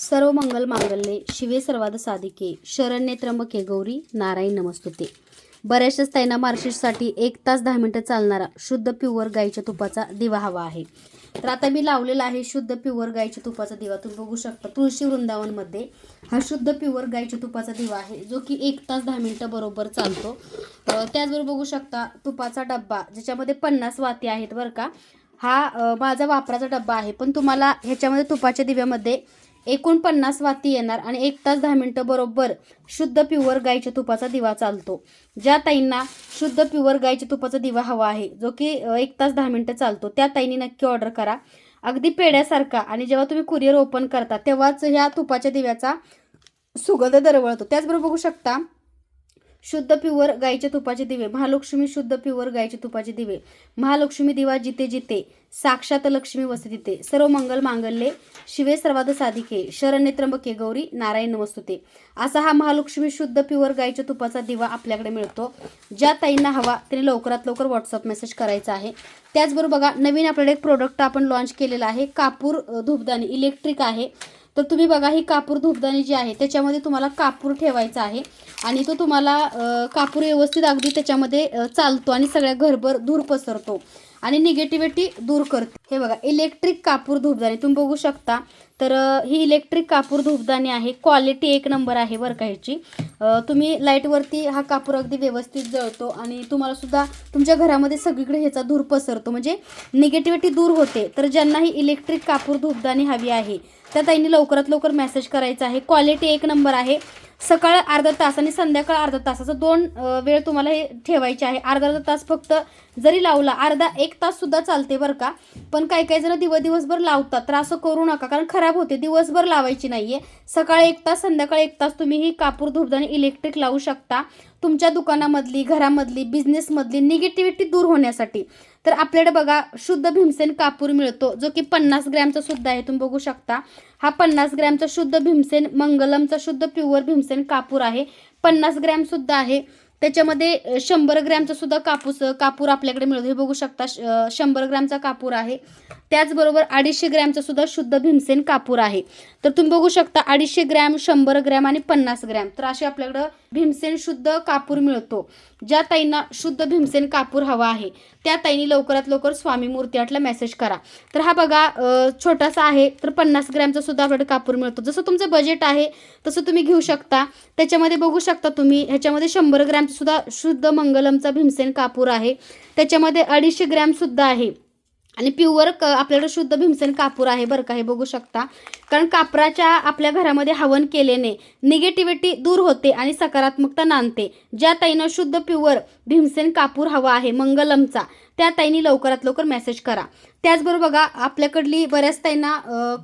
सर्व मंगल मांगल्ये शिवे सर्वाद साधिके शरण्ये त्र्यंबके गौरी नारायण नमस्तुते. बऱ्याचशाच ताईंना मार्गशीर्षसाठी एक तास दहा मिनिटं चालणारा शुद्ध प्युअर गाईच्या तुपाचा दिवा हवा आहे. तर आता मी लावलेला आहे शुद्ध प्युअर गाईच्या तुपाचा दिवा. तुम्ही बघू शकता तुळशी वृंदावनमध्ये हा शुद्ध प्युअर गाईच्या तुपाचा दिवा आहे जो की एक तास दहा मिनिटं बरोबर चालतो. त्याचबरोबर बघू शकता तुपाचा डब्बा ज्याच्यामध्ये पन्नास वाती आहेत बरं का. हा माझा वापराचा डब्बा आहे पण तुम्हाला ह्याच्यामध्ये तुपाच्या दिव्यामध्ये एकूण पन्नास वाती येणार आणि एक तास दहा मिनटं बरोबर शुद्ध प्युअर गाईच्या तुपाचा दिवा चालतो. ज्या ताईंना शुद्ध प्युअर गाईच्या तुपाचा दिवा हवा आहे जो की एक तास दहा मिनटं चालतो त्या ताईंनी नक्की ऑर्डर करा. अगदी पेड्यासारखा आणि जेव्हा तुम्ही कुरिअर ओपन करता तेव्हाच ह्या तुपाच्या दिव्याचा सुगंध दरवळतो. त्याचबरोबर बघू शकता शुद्ध प्युअर गाईच्या तुपाचे दिवे. महालक्ष्मी शुद्ध प्युअर गाईचे तुपाचे दिवे. महालक्ष्मी दिवा जिते जिते साक्षात लक्ष्मी वसते तिथे सर्व मंगल मांगल्ये शिवे सर्वाद साधिके. शरण्य त्र्यंबके गौरी नारायण नमस्तुते. असा हा महालक्ष्मी शुद्ध प्युअर गाईच्या तुपाचा दिवा आपल्याकडे मिळतो. ज्या ताईंना हवा त्याने लवकरात लवकर व्हॉट्सअप मेसेज करायचा आहे. त्याचबरोबर बघा नवीन आपल्याकडे एक प्रोडक्ट आपण लॉन्च केलेला आहे. कापूर धूपदानी इलेक्ट्रिक आहे. तर तुम्ही बघा ही कापूर धूपदाणी जी आहे त्याच्यामध्ये तुम्हाला कापूर ठेवायचा आहे. आणि तो तुम्हाला कापूर व्यवस्थित अगदी त्याच्यामध्ये चालतो आणि सगळ्या घरभर धूर पसरतो. आणि निगेटिव्हिटी दूर करते. हे बघा इलेक्ट्रिक कापूर धूपदाणी तुम्ही बघू शकता. तर ही इलेक्ट्रिक कापूर धूपदाणी आहे. क्वालिटी एक नंबर आहे बरं का ह्याची. तुम्ही लाईटवरती हा कापूर अगदी व्यवस्थित जळतो आणि तुम्हाला सुद्धा तुमच्या घरामध्ये सगळीकडे ह्याचा धूर पसरतो. म्हणजे निगेटिव्हिटी दूर होते तर ज्यांना ही इलेक्ट्रिक कापूर धूपदाणी हवी आहे त्या ताईंनी लवकरात लवकर मेसेज करायचा आहे. क्वालिटी एक नंबर आहे. सकाळ अर्धा तास आणि संध्याकाळ अर्धा तासाचा दोन वेळ तुम्हाला हे ठेवायचे आहे. अर्धा अर्धा तास फक्त जरी लावला अर्धा एक तास सुद्धा चालते बरं का. पण काही काही जण दिवस दिवसभर लावतात. तर असं करू नका कारण खराब होते. दिवसभर लावायची नाही आहे सकाळी एक तास संध्याकाळी एक तास तुम्ही ही कापूर धूपदाणी इलेक्ट्रिक लावू शकता. तुमच्या दुकानामधली घरामधली बिझनेसमधली निगेटिव्हिटी दूर होण्यासाठी. तर आपल्याकडे बघा शुद्ध भीमसेन कापूर मिळतो जो की पन्नास ग्रॅमचा सुद्धा आहे तुम्ही बघू शकता. हा पन्नास ग्रॅमचा शुद्ध भीमसेन मंगलमचा शुद्ध प्युअर भीमसेन कापूर आहे. पन्नास ग्रॅम सुद्धा आहे. त्याच्यामध्ये शंभर ग्रॅमचा सुद्धा कापूस कापूर आपल्याकडे मिळतो. हे बघू शकता श- शंभर ग्रॅमचा कापूर आहे. त्याचबरोबर अडीचशे ग्रॅमचा सुद्धा शुद्ध भीमसेन कापूर आहे. तर तुम्ही बघू शकता अडीचशे ग्रॅम शंभर ग्रॅम आणि पन्नास ग्रॅम. तर असे आपल्याकडं भीमसेन शुद्ध कापूर मिळतो. ज्या ताईंना शुद्ध भीमसेन कापूर हवा आहे त्या ताईंनी लवकरात लवकर स्वामी मूर्तीआटला मेसेज करा. तर हा बघा छोटासा आहे तर पन्नास ग्रॅमचा सुद्धा आपल्याकडे कापूर मिळतो. जसं तुमचं बजेट आहे तसं तुम्ही घेऊ शकता. त्याच्यामध्ये बघू शकता तुम्ही ह्याच्यामध्ये शंभर ग्रॅमचा सुद्धा शुद्ध मंगलमचा भीमसेन कापूर आहे. त्याच्यामध्ये अडीचशे ग्रॅमसुद्धा आहे. आणि प्युअर क आपल्याकडे शुद्ध भीमसेन कापूर आहे बरं का हे बघू शकता. कारण कापराच्या आपल्या घरामध्ये हवन केल्याने निगेटिव्हिटी दूर होते आणि सकारात्मकता नांदते. ज्या ताईनं शुद्ध प्युअर भीमसेन कापूर हवा आहे मंगलमचा त्या ताईंनी लवकरात लवकर मेसेज करा. त्याचबरोबर बघा आपल्याकडली बऱ्याच ताईंना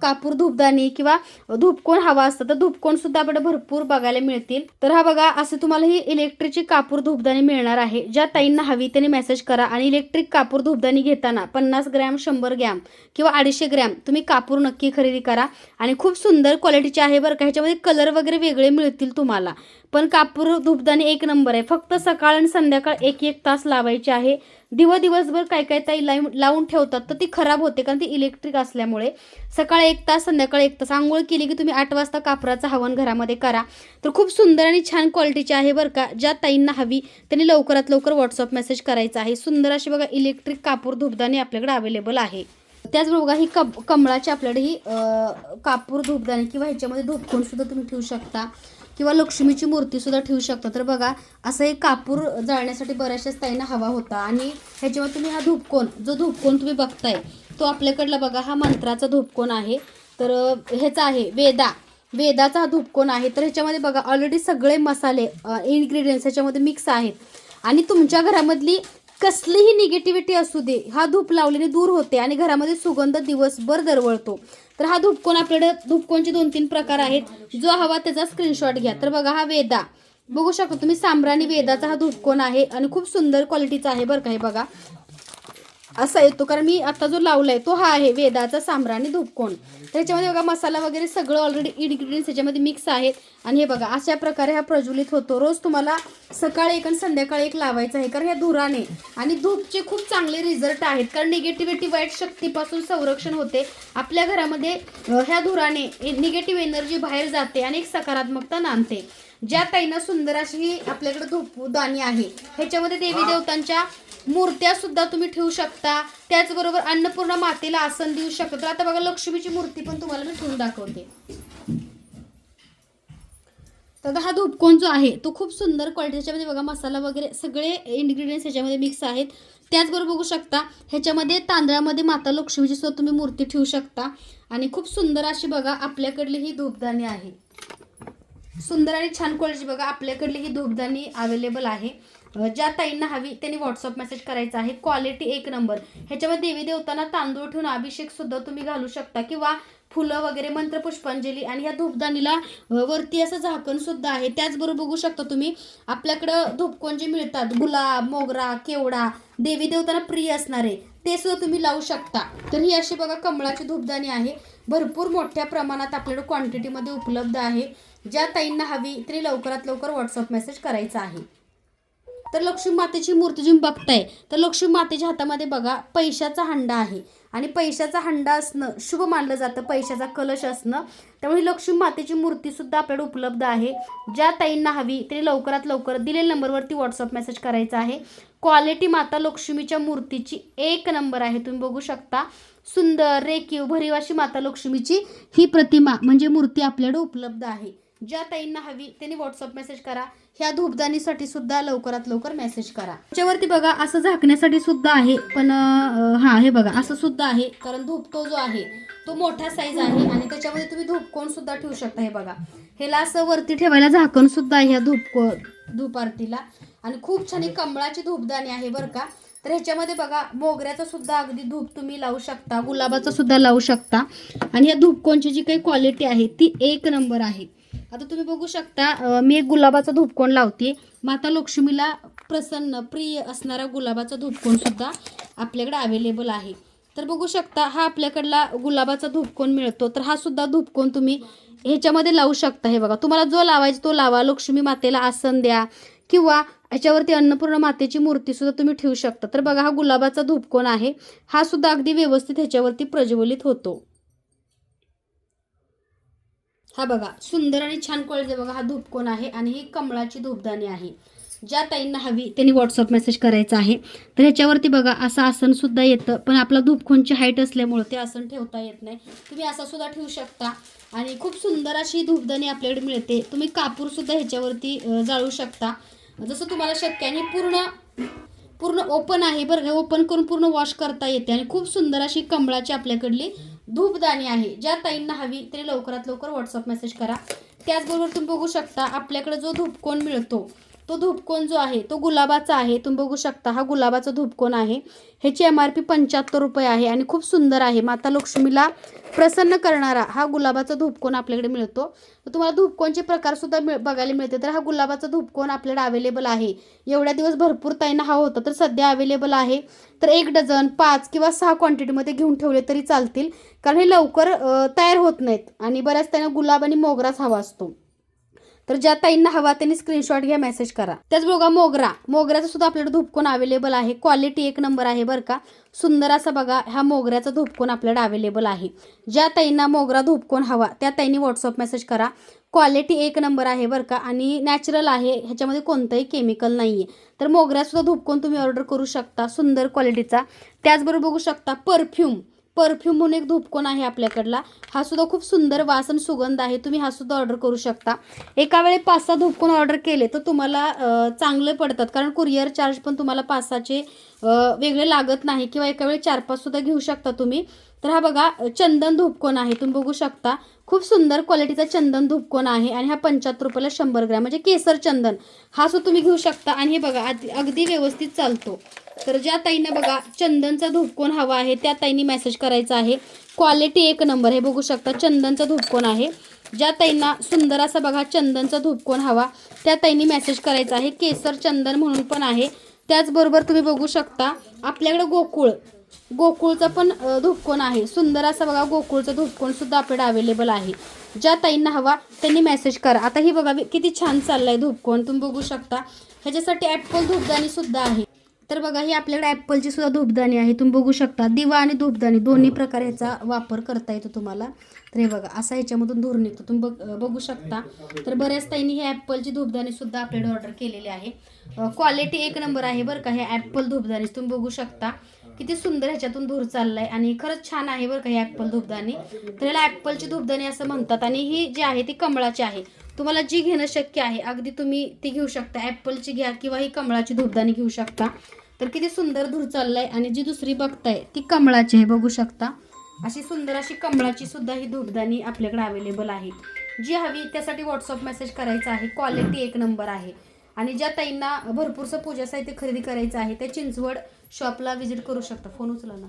कापूर धूपदाणी किंवा धूपकोण हवा असतं तर धूपकोण सुद्धा आपल्याला भरपूर बघायला मिळतील. तर हा बघा असं तुम्हाला ही इलेक्ट्रिकची कापूर धूपदाणी मिळणार आहे. ज्या ताईंना हवी त्यांनी मेसेज करा आणि इलेक्ट्रिक कापूर धूपदाणी घेताना पन्नास ग्रॅम शंभर ग्रॅम किंवा अडीचशे ग्रॅम तुम्ही कापूर नक्की खरेदी करा. आणि खूप सुंदर क्वालिटीचे आहे बरं का. ह्याच्यामध्ये कलर वगैरे वेगळे मिळतील तुम्हाला. पण कापूर धुपदाणी एक नंबर आहे. फक्त सकाळ आणि संध्याकाळ एक एक तास लावायचे आहे. दिव दिवसभर काय काय ताई लावून लावून ठेवतात तर ती खराब होते कारण ती इलेक्ट्रिक असल्यामुळे. सकाळ एक तास संध्याकाळ एक तास. आंघोळ केली की तुम्ही आठ वाजता कापराचं हवन घरामध्ये करा. तर खूप सुंदर आणि छान क्वालिटीची आहे बरं का. ज्या ताईंना हवी त्यांनी लवकरात लवकर व्हॉट्सअप मेसेज करायचा आहे. सुंदर अशी बघा इलेक्ट्रिक कापूर धुपदाणी आपल्याकडे अवेलेबल आहे. त्याचबरोबर बघा ही कप कमळाची आपल्याकडे ही कापूर धूपदाणी किंवा ह्याच्यामध्ये धूपकोण सुद्धा तुम्ही ठेवू शकता. किंवा लक्ष्मीची मूर्तीसुद्धा ठेवू शकता. तर बघा असं एक कापूर जाळण्यासाठी बऱ्याचशाच ताईंना हवा होता. आणि ह्याच्यावर तुम्ही हा धूपकोण जो धूपकोण तुम्ही बघताय तो आपल्याकडला बघा हा मंत्राचा धूपकोण आहे. तर ह्याचा आहे वेदा. वेदाचा हा धूपकोण आहे. तर ह्याच्यामध्ये बघा ऑलरेडी सगळे मसाले इन्ग्रेडियंट्स ह्याच्यामध्ये मिक्स आहेत. आणि तुमच्या घरामधली कसलीही निगेटिव्हिटी असू दे हा धूप लावल्याने दूर होते आणि घरामध्ये सुगंध दिवसभर दरवळतो. तर हा धूपकोण आपल्याकडे धूपकोणचे दोन तीन प्रकार आहेत? जो हवा त्याचा स्क्रीनशॉट घ्या. तर बघा हा वेदा. बघू शकता तुम्ही सांब्राणी वेदाचा हा धूपकोण आहे? आणि खूप सुंदर क्वालिटीचा आहे बरं का हे बघा. असा येतो. कारण मी आता जो लावलाय तो हा आहे वेदाचा सांब्राणी धूपकोण. त्याच्यामध्ये बघा मसाला वगैरे सगळं ऑलरेडी इन्ग्रेडियंट्स याच्यामध्ये मिक्स आहेत आणि हे बघा अशा प्रकारे हा प्रज्वलित होतो. रोज तुम्हाला सकाळी एक आणि संध्याकाळी एक लावायचा आहे. कारण ह्या धुराने आणि धूपचे खूप चांगले रिझल्ट आहेत. कारण निगेटिव्हिटी वाईट शक्तीपासून संरक्षण होते. आपल्या घरामध्ये ह्या धुराने निगेटिव्ह एनर्जी बाहेर जाते आणि एक सकारात्मकता नांदते. ज्या ताईनं सुंदर अशी ही आपल्याकडे धूपदानी आहे. ह्याच्यामध्ये देवी देवतांच्या मूर्त्या सुद्धा तुम्ही ठेवू शकता. त्याचबरोबर अन्नपूर्णा मातेला आसन देऊ शकता. तर आता बघा लक्ष्मीची मूर्ती पण तुम्हाला मी ठेवून दाखवते. तर हा धूपकोण जो आहे तो खूप सुंदर क्वालिटी ह्याच्यामध्ये बघा मसाला वगैरे सगळे इन्ग्रेडियंट्स ह्याच्यामध्ये मिक्स आहेत. त्याचबरोबर बघू शकता ह्याच्यामध्ये तांदळामध्ये माता लक्ष्मीची सुद्धा तुम्ही मूर्ती ठेवू शकता. आणि खूप सुंदर अशी बघा आपल्याकडली ही धूपदाणी आहे. सुंदर आणि छान क्वालिटी बघा. आपल्याकडली ही धूपदाणी अवेलेबल आहे. ज्या ताईंना हवी त्यांनी व्हॉट्सअप मेसेज करायचा आहे. क्वालिटी एक नंबर ह्याच्यामध्ये देवी देवतांना तांदूळ ठेवून अभिषेक सुद्धा तुम्ही घालू शकता किंवा फुलं वगैरे मंत्र पुष्पांजली आणि ह्या धूपदानीला वरती असं झाकण सुद्धा आहे. त्याचबरोबर बघू शकता तुम्ही आपल्याकडं धूपकोन जे मिळतात गुलाब मोगरा केवडा देवी देवतांना प्रिय असणारे ते सुद्धा तुम्ही लावू शकता. तर ही अशी बघा कमळाची धूपदाणी आहे. भरपूर मोठ्या प्रमाणात आपल्याकडे क्वांटिटीमध्ये उपलब्ध आहे. ज्या ताईंना हवी तरी लवकरात लवकर व्हॉट्सअप मेसेज करायचा आहे. तर लक्ष्मी मातेची मूर्ती तुम्ही बघताय तर लक्ष्मी मातेच्या हातामध्ये बघा पैशाचा हंडा आहे. आणि पैशाचा हंडा असणं शुभ मानलं जातं पैशाचा कलश असणं. त्यामुळे लक्ष्मी मातेची मूर्ती सुद्धा आपल्याकडे उपलब्ध आहे. ज्या ताईंना हवी तरी लवकरात लवकर दिलेल्या नंबरवरती व्हॉट्सअप मेसेज करायचा आहे. क्वालिटी माता लक्ष्मीच्या मूर्तीची एक नंबर आहे तुम्ही बघू शकता. सुंदर रेखीव भरीवाशी माता लक्ष्मीची ही प्रतिमा म्हणजे मूर्ती आपल्याकडे उपलब्ध आहे. ज्या ताईंना हवी त्यांनी व्हॉट्सअप मेसेज करा. ह्या धूपदानीसाठी सुद्धा लवकरात लवकर मेसेज करा. त्याच्यावरती बघा असं झाकण्यासाठी सुद्धा आहे पण हा हे बघा असं सुद्धा आहे कारण धूपतो जो आहे तो मोठा साईज आहे आणि त्याच्यामध्ये तुम्ही धूपकोण सुद्धा ठेवू शकता हे बघा. ह्याला असं वरती ठेवायला झाकण सुद्धा आहे ह्या धूपको धूप आरतीला आणि खूप छान ही कमळाची धूपदाणी आहे बरं का. तर ह्याच्यामध्ये बघा मोगऱ्याचं सुद्धा अगदी धूप तुम्ही लावू शकता गुलाबाचं सुद्धा लावू शकता. आणि ह्या धूपकोणची जी काही क्वालिटी आहे ती एक नंबर आहे. आता तुम्ही बघू शकता मी एक गुलाबाचा धूपकोन लावते. माता लक्ष्मीला प्रसन्न प्रिय असणारा गुलाबाचा धूपकोन सुद्धा आपल्याकडे अवेलेबल आहे. तर बघू शकता हा आपल्याकडला गुलाबाचा धूपकोन मिळतो. तर हा सुद्धा धूपकोन तुम्ही ह्याच्यामध्ये लावू शकता. हे बघा तुम्हाला जो लावायचा तो लावा. लक्ष्मी मातेला आसन द्या. किंवा ह्याच्यावरती अन्नपूर्ण मातेची मूर्ती सुद्धा तुम्ही ठेवू शकता. तर बघा हा गुलाबाचा धुपकोण आहे. हा सुद्धा अगदी व्यवस्थित ह्याच्यावरती प्रज्वलित होतो. हा बघा सुंदर आणि छान क्वालिटी बघा हा धूपकोन आहे आणि ही कमळाची धूपदाणी आहे. ज्या ताईंना हवी त्यांनी व्हॉट्सअप मेसेज करायचा आहे. तर ह्याच्यावरती बघा असं आसनसुद्धा येतं पण आपला धूपखोनची हाईट असल्यामुळं ते आसन ठेवता येत नाही. तुम्ही असं सुद्धा ठेवू शकता आणि खूप सुंदर अशी धूपदाणी आपल्याकडे मिळते. तुम्ही कापूरसुद्धा ह्याच्यावरती जाळू शकता. जसं तुम्हाला शक्य आहे आणि पूर्ण पूर्ण ओपन आहे बरं ओपन करून पूर्ण वॉश करता येते. आणि खूप सुंदर अशी कमळाची आपल्याकडली धूपदाणी आहे. ज्या ताईंना हवी तरी लवकरात लवकर व्हॉट्सअप मेसेज करा. त्याचबरोबर तुम्ही बघू शकता आपल्याकडे जो धूपकोन मिळतो. तो धूपकोन जो आहे तो गुलाबाचा आहे. तुम्ही बघू शकता हा गुलाबाचा धूपकोन आहे. ह्याची एम आर पी पंच्याहत्तर रुपये आहे आणि खूप सुंदर आहे. माता लक्ष्मीला प्रसन्न करणारा हा गुलाबाचा धूपकोन आपल्याकडे मिळतो. तुम्हाला धूपकोनचे प्रकारसुद्धा मिळ बघायला मिळते तर हा गुलाबाचा धूपकोन आपल्याकडे अवेलेबल आहे. एवढ्या दिवस भरपूर ताईना हा होता तर सध्या अवेलेबल आहे. तर एक डझन पाच किंवा सहा क्वांटिटीमध्ये घेऊन ठेवले तरी चालतील. कारण हे लवकर तयार होत नाहीत. आणि बऱ्याच त्यांना गुलाब आणि मोगराच हवा असतो. तर ज्या ताईंना हवा त्यांनी स्क्रीनशॉट घ्या मेसेज करा. त्याच बघा मोगरा. मोगऱ्याचा सुद्धा आपल्याकडे धूपकोन अवेलेबल आहे. क्वालिटी एक नंबर आहे बरं का. सुंदर असा बघा हा मोगऱ्याचा धूपकोन आपल्याकडे अवेलेबल आहे. ज्या ताईंना मोगरा धूपकोन हवा त्या ताईंनी व्हॉट्सअप मेसेज करा. क्वालिटी एक नंबर आहे बरं का. आणि नॅचरल आहे ह्याच्यामध्ये कोणतंही केमिकल नाही आहे तर मोगऱ्यासुद्धा धूपकोन तुम्ही ऑर्डर करू शकता सुंदर क्वालिटीचा त्याचबरोबर बघू शकता परफ्यूम परफ्यूम म्हणून एक धूपकोन आहे आपल्याकडला. हा सुद्धा खूप सुंदर वास आणि सुगंध आहे. तुम्ही हा सुद्धा ऑर्डर करू शकता. एका वेळी पाच सहा धूपकोन ऑर्डर केले तर तुम्हाला चांगले पडतात. कारण कुरिअर चार्ज पण तुम्हाला पाच सहाचे वेगळे लागत नाही किंवा एका वेळी चार पाच सुद्धा घेऊ शकता तुम्ही. तर हा बघा चंदन धूपकोन आहे. तुम्ही बघू शकता. खूप सुंदर क्वालिटीचा चंदन धूपकोन आहे आणि हा पंच्याहत्तर रुपयाला शंभर ग्रॅम म्हणजे केसर चंदन. हा सुद्धा तुम्ही घेऊ शकता आणि हे बघा अगदी- अगदी व्यवस्थित चालतो. तर ज्या ताईंना बघा चंदनचा धूपकोन हवा आहे त्या ताईंनी मेसेज करायचा आहे. क्वालिटी एक नंबर हे बघू शकता चंदनचा धूपकोन आहे. ज्या ताईंना सुंदर असा बघा चंदनचा धूपकोन हवा त्या ताईंनी मेसेज करायचा आहे. केसर चंदन म्हणून पण आहे. त्याचबरोबर तुम्ही बघू शकता आपल्याकडे गोकुळ. गोकुळचा पण धुपकोन आहे. सुंदर असा बघा गोकुळचा धूपकोन सुद्धा आपल्याकडे अवेलेबल आहे. ज्या ताईंना हवा त्यांनी मेसेज करा. आता ही बघा किती छान चाललाय धुपकोन तुम्ही बघू शकता. ह्याच्यासाठी ॲपल धूपदाणी सुद्धा आहे. तर बघा ही आपल्याकडे ॲपलची सुद्धा धूपदाणी आहे. तुम्ही बघू शकता. दिवा आणि धूपदाणी दोन्ही प्रकारे ह्याचा वापर करता येतो तुम्हाला. तर हे बघा असा ह्याच्यामधून धूर निघतो. तुम्ही बघ बघू शकता. तर बऱ्याच ताईंनी हे ॲपलची धूपदाणी सुद्धा आपल्याकडे ऑर्डर केलेली आहे. क्वालिटी एक नंबर आहे बरं का हे ॲपल धूपदाणी तुम्ही बघू शकता. किती सुंदर ह्याच्यातून धूर चाललाय आणि खरंच छान आहे बरं का ही ॲपल धूपदाणी. तर याला ॲपलची धूपदाणी असं म्हणतात आणि ही जी आहे ती कमळाची आहे. तुम्हाला जी घेणं शक्य आहे अगदी तुम्ही ती घेऊ शकता. ॲपलची घ्या किंवा ही कमळाची धूपदाणी घेऊ शकता. तर किती सुंदर धूर चाललाय आणि जी दुसरी बघताय ती कमळाची आहे बघू शकता. अशी सुंदर अशी कमळाची सुद्धा ही धूपदाणी आपल्याकडे अवेलेबल आहे. जी हवी त्यासाठी व्हॉट्सअप मेसेज करायचा आहे. क्वालिटी एक नंबर आहे. आणि ज्या ताईंना भरपूरसं पूजा साहित्य खरेदी करायचं आहे त्या चिंचवड शॉपला व्हिजिट करू शकता. फोन उचला ना.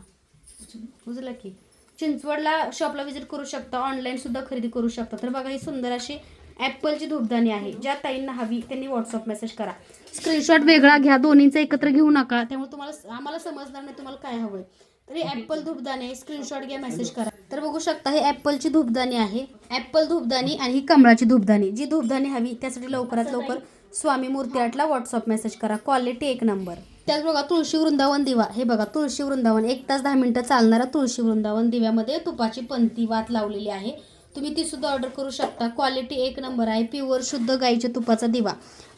उचला की. चिंचवडला शॉपला व्हिजिट करू शकता. ऑनलाईन सुद्धा खरेदी करू शकता. तर बघा ही सुंदर अशी ॲपलची धूपदाणी आहे. ज्या ताईंना हवी त्यांनी व्हॉट्सअप मेसेज करा. स्क्रीनशॉट वेगळा घ्या. दोन्हीचा एकत्र घेऊ नका. त्यामुळे तुम्हाला आम्हाला समजणार नाही तुम्हाला काय हवंय. तर ही ॲपल धूपदाणी आहे. स्क्रीनशॉट घ्या मेसेज करा. तर बघू शकता हे ॲपलची धूपदाणी आहे. ॲपल धूपदाणी आणि ही कमळाची धूपदाणी. जी धूपदाणी हवी त्यासाठी लवकरात लवकर स्वामी मूर्ती आठला व्हॉट्सअप मेसेज करा. क्वालिटी एक नंबर त्याच बघा तुळशी वृंदावन दिवा. हे बघा तुळशी वृंदावन. एक तास दहा मिनिटं चालणारा तुळशी वृंदावन दिव्यामध्ये तुपाची पंती वात लावलेली आहे. तुम्ही ती सुद्धा ऑर्डर करू शकता. क्वालिटी एक नंबर आहे. प्युअर शुद्ध गाईच्या तुपाचा दिवा.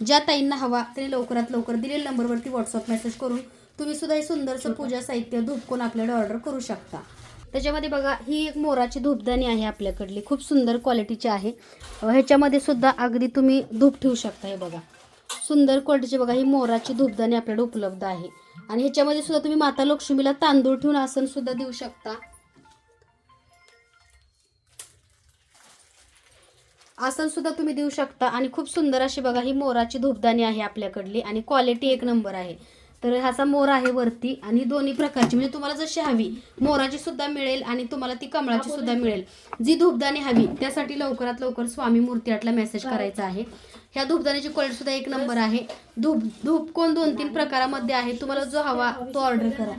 ज्या ताईंना हवा त्यांनी लवकरात लवकर दिलेल्या नंबरवरती व्हॉट्सअप मेसेज करून तुम्ही सुद्धा हे सुंदरसं पूजा साहित्य धूपकोन आपल्याकडे ऑर्डर करू शकता. त्याच्यामध्ये बघा ही एक मोराची धूपदाणी आहे आपल्याकडली. खूप सुंदर क्वालिटीची आहे. ह्याच्यामध्ये सुद्धा अगदी तुम्ही धूप ठेवू शकता हे बघा. सुंदर क्वालिटीची बघा ही मोराची धूपदाणी आपल्याकडे उपलब्ध आहे. आणि ह्याच्यामध्ये सुद्धा तुम्ही माता लक्ष्मीला तांदूळ ठेवून आसन सुद्धा देऊ शकता. आसन सुद्धा तुम्ही देऊ शकता. आणि खूप सुंदर अशी बघा ही मोराची धूपदाणी आहे आपल्याकडली. आणि क्वालिटी एक नंबर आहे. तर ह्याचा मोर आहे वरती आणि दोन्ही प्रकारची. म्हणजे तुम्हाला जशी हवी मोराची सुद्धा मिळेल आणि तुम्हाला ती कमळाची सुद्धा मिळेल. जी धूपदाणी हवी त्यासाठी लवकरात लवकर स्वामी मूर्ती आटला मेसेज करायचा आहे. ह्या धूपदाणीची क्वालिटी सुद्धा एक नंबर आहे. धूप धूप कोण दोन तीन प्रकारामध्ये आहे तुम्हाला जो हवा तो ऑर्डर करा.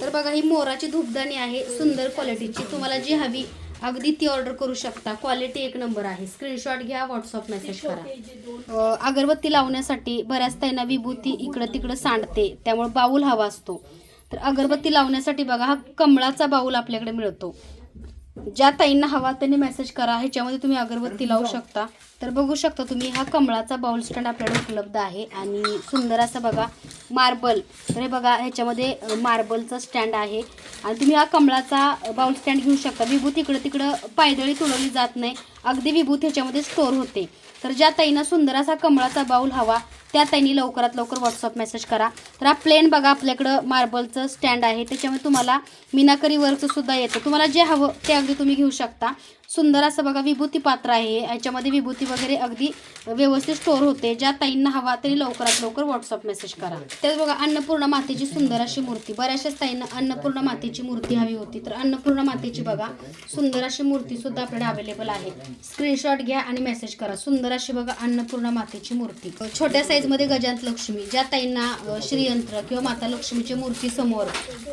तर बघा ही मोराची धूपदाणी आहे सुंदर क्वालिटीची तुम्हाला जी हवी अगदी ती ऑर्डर करू शकता. क्वालिटी एक नंबर आहे. स्क्रीनशॉट घ्या व्हॉट्सअप मेसेज करा. अगरबत्ती लावण्यासाठी बऱ्याच ताईंना विभूती इकडं तिकडं सांडते. त्यामुळे बाऊल हवा असतो. तर अगरबत्ती लावण्यासाठी बघा हा कमळाचा बाऊल आपल्याकडे मिळतो. ज्या ताईंना हवा त्यांनी मेसेज करा. ह्याच्यामध्ये तुम्ही अगरबत्ती लावू शकता. तर बघू शकता तुम्ही हा कमळाचा बाउल स्टँड आपल्याकडे उपलब्ध आहे आणि सुंदर असं बघा मार्बल तर हे बघा ह्याच्यामध्ये मार्बलचा स्टँड आहे. आणि तुम्ही हा कमळाचा बाउल स्टँड घेऊ शकता. विभूत इकडं तिकडं पायदळी तुडवली जात नाही. अगदी विभूत ह्याच्यामध्ये स्टोअर होते. तर ज्या ताईंना सुंदर असा कमळाचा बाऊल हवा त्या त्यांनी लवकरात लवकर व्हॉट्सअप मेसेज करा. तर हा प्लेन बघा आपल्याकडं मार्बलचं स्टँड आहे. त्याच्यामुळे तुम्हाला मीनाकरी वर्कसुद्धा येतं. तुम्हाला जे हवं ते अगदी तुम्ही घेऊ शकता. सुंदर असं बघा विभूती पात्र आहे. याच्यामध्ये विभूती वगैरे अगदी व्यवस्थित स्टोअर होते. ज्या ताईंना हवा तरी लवकरात लवकर व्हॉट्सअप मेसेज करा. त्याच बघा अन्नपूर्णा मातेची सुंदर अशी मूर्ती. बऱ्याचशाच ताईंना अन्नपूर्णा मातेची मूर्ती हवी होती. तर अन्नपूर्णा मातेची बघा सुंदर अशी मूर्ती सुद्धा आपल्याकडे अवेलेबल आहे. स्क्रीनशॉट घ्या आणि मेसेज करा. सुंदर अशी बघा अन्नपूर्णा मातेची मूर्ती. छोट्या साईजमध्ये गजांत लक्ष्मी ज्या ताईंना श्रीयंत्र किंवा माता लक्ष्मीची मूर्ती समोर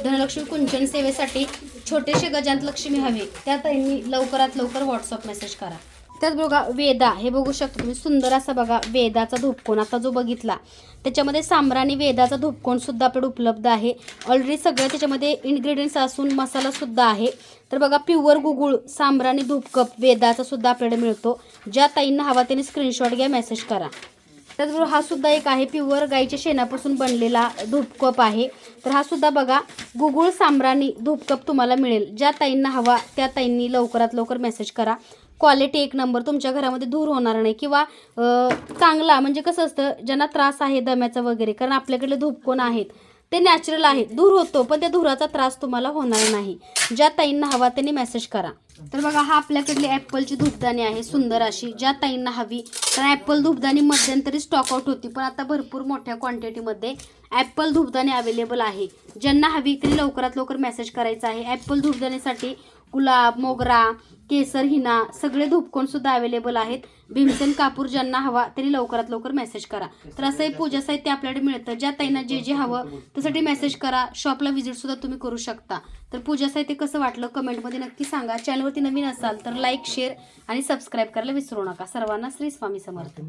धनलक्ष्मी कुंचन सेवेसाठी छोटेसे गजांत लक्ष्मी हवे त्या ताईंनी लवकरात लवकर व्हॉट्सअप मेसेज करा. त्याच बघा वेदा हे बघू शकता तुम्ही सुंदर असा बघा वेदाचा धूपकोन आता जो बघितला. त्याच्यामध्ये सांब्राणी वेदाचा धूपकोन सुद्धा आपल्याकडे उपलब्ध आहे. ऑलरेडी सगळं त्याच्यामध्ये इन्ग्रेडियंट्स असून मसाला सुद्धा आहे. तर बघा प्युअर गुगुळ सांब्राणी धूपकप वेदाचा सुद्धा आपल्याकडे मिळतो. ज्या ताईंना हवा त्यांनी स्क्रीनशॉट घ्या मेसेज करा. त्याचबरोबर हा सुद्धा एक आहे प्युअर गाईच्या शेणापासून बनलेला धूपकप आहे. तर हा सुद्धा बघा गुगुळ सांब्राणी धूपकप तुम्हाला मिळेल. ज्या ताईंना हवा त्या ताईंनी लवकरात लवकर मेसेज करा. क्वालिटी एक नंबर तुमच्या घरामध्ये धूर होणार नाही किंवा चांगला म्हणजे कसं असतं ज्यांना त्रास आहे दम्याचा वगैरे कारण आपल्याकडले धूपकोन आहेत ते नॅचरल आहे. धूर होतो पण त्या धुराचा त्रास तुम्हाला होणार नाही. ज्या ताईंना हवा त्यांनी मेसेज करा. तर बघा हा आपल्याकडली ॲपलची धूपदाणी आहे सुंदर अशी. ज्या ताईंना हवी तर ॲपल धूपदाणी मध्यंतरी स्टॉक आउट होती पण आता भरपूर मोठ्या क्वांटिटीमध्ये ॲपल धूपदाणी अवेलेबल आहे. ज्यांना हवी त्यांनी लवकरात लवकर मेसेज करायचा आहे. ॲपल धूपदाणीसाठी गुलाब मोगरा केसर हिना सगळे धूपकोण सुद्धा अवेलेबल आहेत. भीमसेन कापूर ज्यांना हवा तरी लवकरात लवकर मेसेज करा. तर असं हे पूजा साहित्य आपल्याकडे मिळतं. ज्या ताईंना जे जे हवं त्यासाठी मेसेज करा. शॉपला व्हिजिट सुद्धा तुम्ही करू शकता. तर पूजा साहित्य कसं वाटलं कमेंटमध्ये नक्की सांगा. चॅनलवरती नवीन असाल तर लाईक शेअर आणि सबस्क्राईब करायला विसरू नका. सर्वांना श्री स्वामी समर्थ.